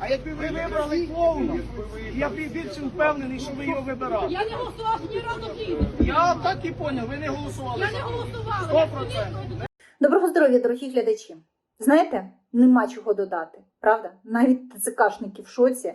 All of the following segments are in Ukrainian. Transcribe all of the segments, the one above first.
А якби ви вибрали клоуна, я б більше впевнений, що ви його вибирали. Я не голосувала ні разу в Я так і поняв, ви не голосували. Я не голосувала. Сто Я процентів. повірила. Доброго здоров'я, дорогі глядачі. Знаєте, нема чого додати, правда? Навіть ТЦКшники в шоці.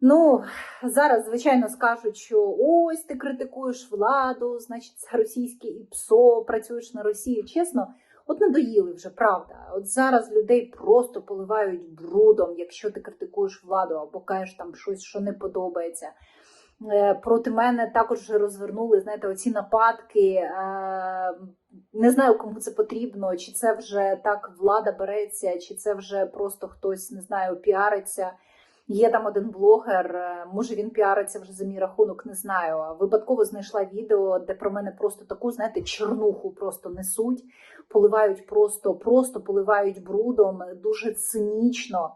Ну, зараз, звичайно, скажуть, що ось ти критикуєш владу, значить, це російське ІПСО, працюєш на Росію. Чесно, от надоїли вже, правда. От зараз людей просто поливають брудом, якщо ти критикуєш владу або кажеш там щось, що не подобається. Е, Проти мене також розвернули, знаєте, оці нападки. Е, Не знаю, кому це потрібно, чи це вже так влада береться, чи це вже просто хтось, не знаю, піариться. Є там один блогер, е, може він піариться вже за мій рахунок, не знаю. Випадково знайшла відео, де про мене просто таку, знаєте, чернуху просто несуть, поливають просто, просто поливають брудом, дуже цинічно.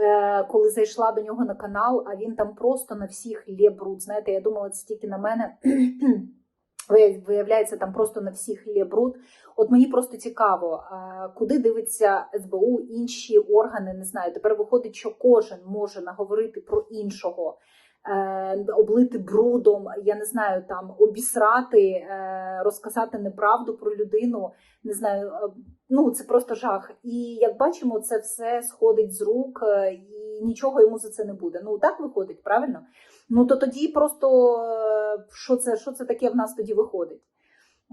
Е, Коли зайшла до нього на канал, а він там просто на всіх лє бруд. Знаєте, я думала, це тільки на мене. Вия- Виявляється, там просто на всіх лє бруд. От мені просто цікаво, куди дивиться СБУ, інші органи, не знаю. Тепер виходить, що кожен може наговорити про іншого, е, облити брудом, я не знаю, там обісрати, е, розказати неправду про людину. Не знаю, е, ну це просто жах. І як бачимо, це все сходить з рук, і нічого йому за це не буде. Ну так виходить, правильно? Ну то тоді просто е, що це, що це таке в нас тоді виходить?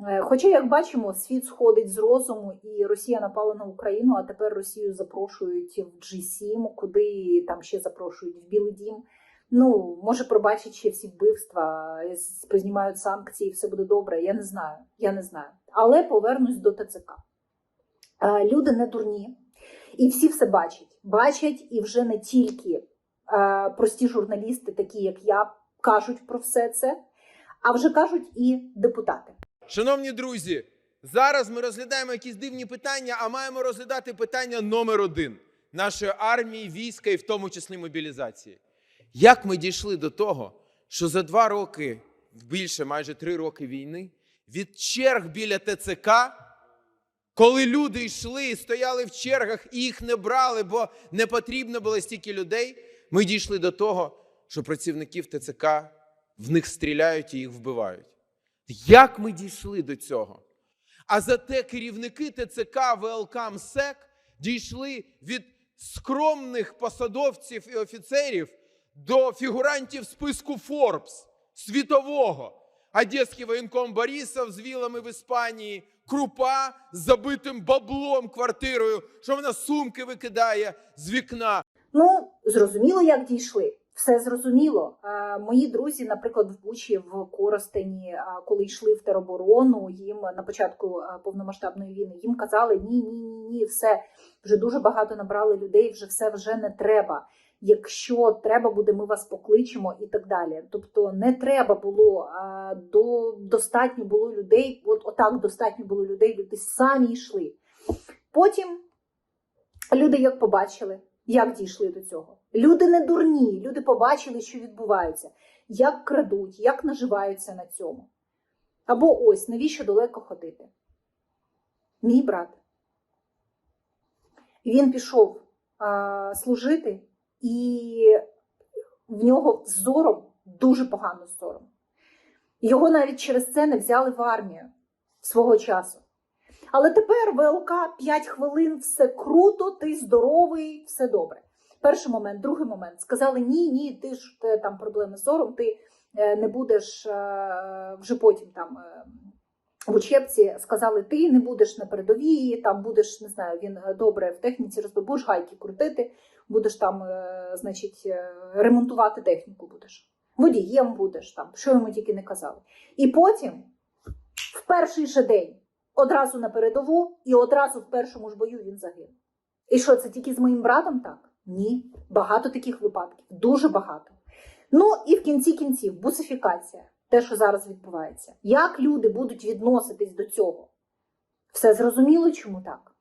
Е, Хоча, як бачимо, світ сходить з розуму, і Росія напала на Україну, а тепер Росію запрошують в G7, куди там ще запрошують в Білий Дім. Ну, може, пробачать ще всі вбивства, е, познімають санкції, все буде добре. Я не знаю. Я не знаю. Але повернусь до ТЦК. Люди не дурні, і всі все бачать. Бачать і вже не тільки прості журналісти, такі як я, кажуть про все це, а вже кажуть і депутати. Шановні друзі, зараз ми розглядаємо якісь дивні питання, а маємо розглядати питання номер один нашої армії, війська і в тому числі мобілізації. Як ми дійшли до того, що за два роки, більше майже три роки війни, від черг біля ТЦК, коли люди йшли і стояли в чергах і їх не брали, бо не потрібно було стільки людей, ми дійшли до того, що працівників ТЦК в них стріляють і їх вбивають. Як ми дійшли до цього? А зате керівники ТЦК, ВЛК, МСЕК дійшли від скромних посадовців і офіцерів до фігурантів списку Forbes світового. Одеський воєнком Борисов з вілами в Іспанії, крупа з забитим баблом квартирою, що вона сумки викидає з вікна. Зрозуміло, як дійшли. Все зрозуміло. Е, Мої друзі, наприклад, в Бучі, в Коростені, е, коли йшли в тероборону, їм на початку е, повномасштабної війни, їм казали: ні, ні, ні, ні, все вже дуже багато набрали людей, вже все вже не треба. Якщо треба буде, ми вас покличемо і так далі. Тобто не треба було до достатньо було людей. От отак достатньо було людей. Люди самі йшли. Потім люди як побачили, як дійшли до цього. Люди не дурні, люди побачили, що відбувається, як крадуть, як наживаються на цьому. Або ось навіщо далеко ходити? Мій брат. Він пішов а, служити, і в нього зором дуже погано з зором. Його навіть через це не взяли в армію свого часу. Але тепер ВЛК 5 хвилин, все круто, ти здоровий, все добре. Перший момент, другий момент. Сказали: ні, ні, ти ж те, там проблеми з зором, ти е, не будеш е, вже потім там е, в учебці. Сказали, ти не будеш на передовій, там будеш, не знаю, він добре в техніці розбив, будеш гайки крутити, будеш там, значить, ремонтувати техніку будеш. Водієм будеш там, що йому тільки не казали. І потім, в перший же день, одразу на передову, і одразу в першому ж бою він загинув. І що, це тільки з моїм братом так? Ні. Багато таких випадків, дуже багато. Ну і в кінці кінців бусифікація, те, що зараз відбувається. Як люди будуть відноситись до цього? Все зрозуміло, чому так?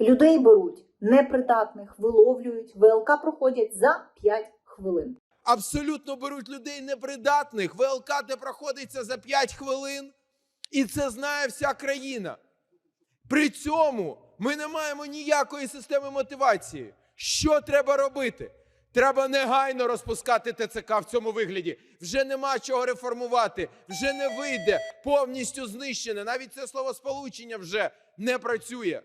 Людей беруть непридатних, виловлюють, ВЛК проходять за 5 хвилин. абсолютно беруть людей непридатних. ВЛК де проходиться за 5 хвилин, і це знає вся країна. При цьому ми не маємо ніякої системи мотивації. Що треба робити? Треба негайно розпускати ТЦК в цьому вигляді. Вже нема чого реформувати, вже не вийде, повністю знищене. Навіть це словосполучення вже не працює.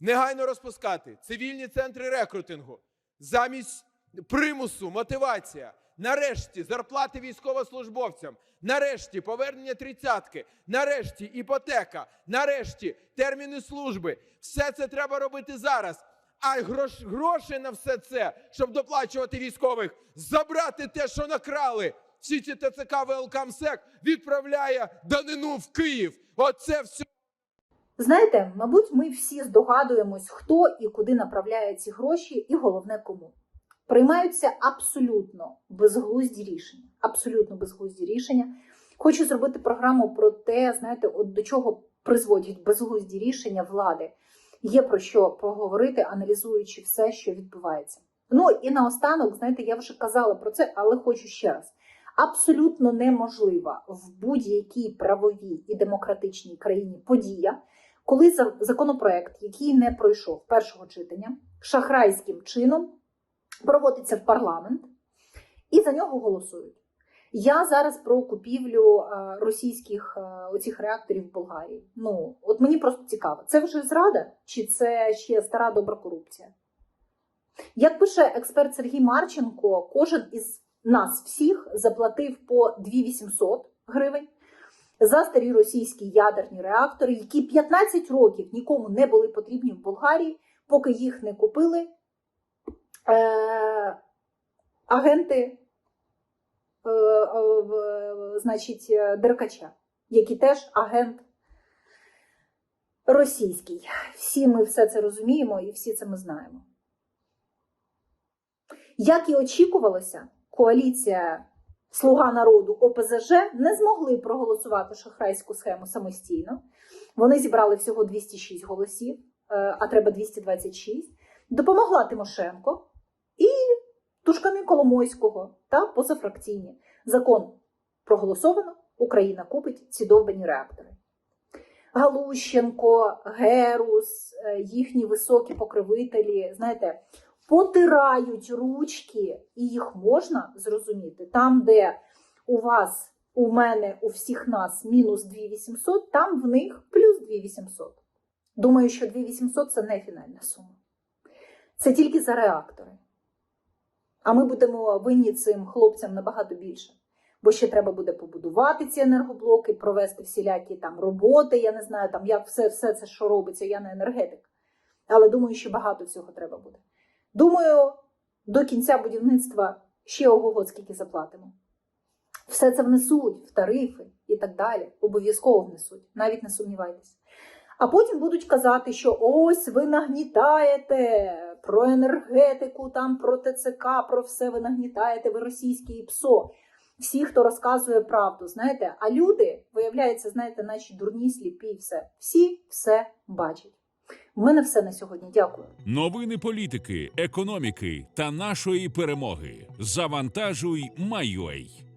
Негайно розпускати цивільні центри рекрутингу. Замість примусу, мотивація. Нарешті зарплати військовослужбовцям. Нарешті повернення тридцятки. Нарешті іпотека. Нарешті терміни служби. Все це треба робити зараз. А грош, гроші на все це, щоб доплачувати військових, забрати те, що накрали. Всі ці ТЦК ВЛК МСЕК відправляє данину в Київ. Оце все. Знаєте, мабуть, ми всі здогадуємось, хто і куди направляє ці гроші, і головне кому. Приймаються абсолютно безглузді рішення. Абсолютно безглузді рішення. Хочу зробити програму про те, знаєте, от до чого призводять безглузді рішення влади. Є про що поговорити, аналізуючи все, що відбувається. Ну і наостанок, знаєте, я вже казала про це, але хочу ще раз. Абсолютно неможлива в будь-якій правовій і демократичній країні подія, коли за- законопроект, який не пройшов першого читання, шахрайським чином проводиться в парламент і за нього голосують. Я зараз про купівлю е, російських е, оцих реакторів в Болгарії. Ну, от мені просто цікаво, це вже зрада чи це ще стара добра корупція? Як пише експерт Сергій Марченко, кожен із нас всіх заплатив по 2800 гривень за старі російські ядерні реактори, які 15 років нікому не були потрібні в Болгарії, поки їх не купили е, агенти значить, е, Деркача, який теж агент російський. Всі ми все це розуміємо і всі це ми знаємо. Як і очікувалося, коаліція Слуга народу ОПЗЖ не змогли проголосувати шахрайську схему самостійно. Вони зібрали всього 206 голосів, е, а треба 226. Допомогла Тимошенко Тушкани Коломойського та позафракційні. Закон проголосовано, Україна купить ці довбані реактори. Галущенко, Герус, е, їхні високі покровителі, знаєте, потирають ручки, і їх можна зрозуміти. Там, де у вас, у мене, у всіх нас мінус 2800, там в них плюс 2800. Думаю, що 2800 це не фінальна сума. Це тільки за реактори. А ми будемо винні цим хлопцям набагато більше. Бо ще треба буде побудувати ці енергоблоки, провести всілякі там роботи. Я не знаю, там як все, все це, що робиться, я не енергетик. Але думаю, що багато всього треба буде. Думаю, до кінця будівництва ще ого скільки заплатимо. Все це внесуть в тарифи і так далі. Обов'язково внесуть, навіть не сумнівайтесь. А потім будуть казати, що ось ви нагнітаєте про енергетику, там про ТЦК, про все ви нагнітаєте, ви російські ПСО. Всі, хто розказує правду, знаєте, а люди, виявляється, знаєте, наші дурні, сліпі, і все. Всі все бачать. У мене все на сьогодні. Дякую. Новини політики, економіки та нашої перемоги. Завантажуй, Майой.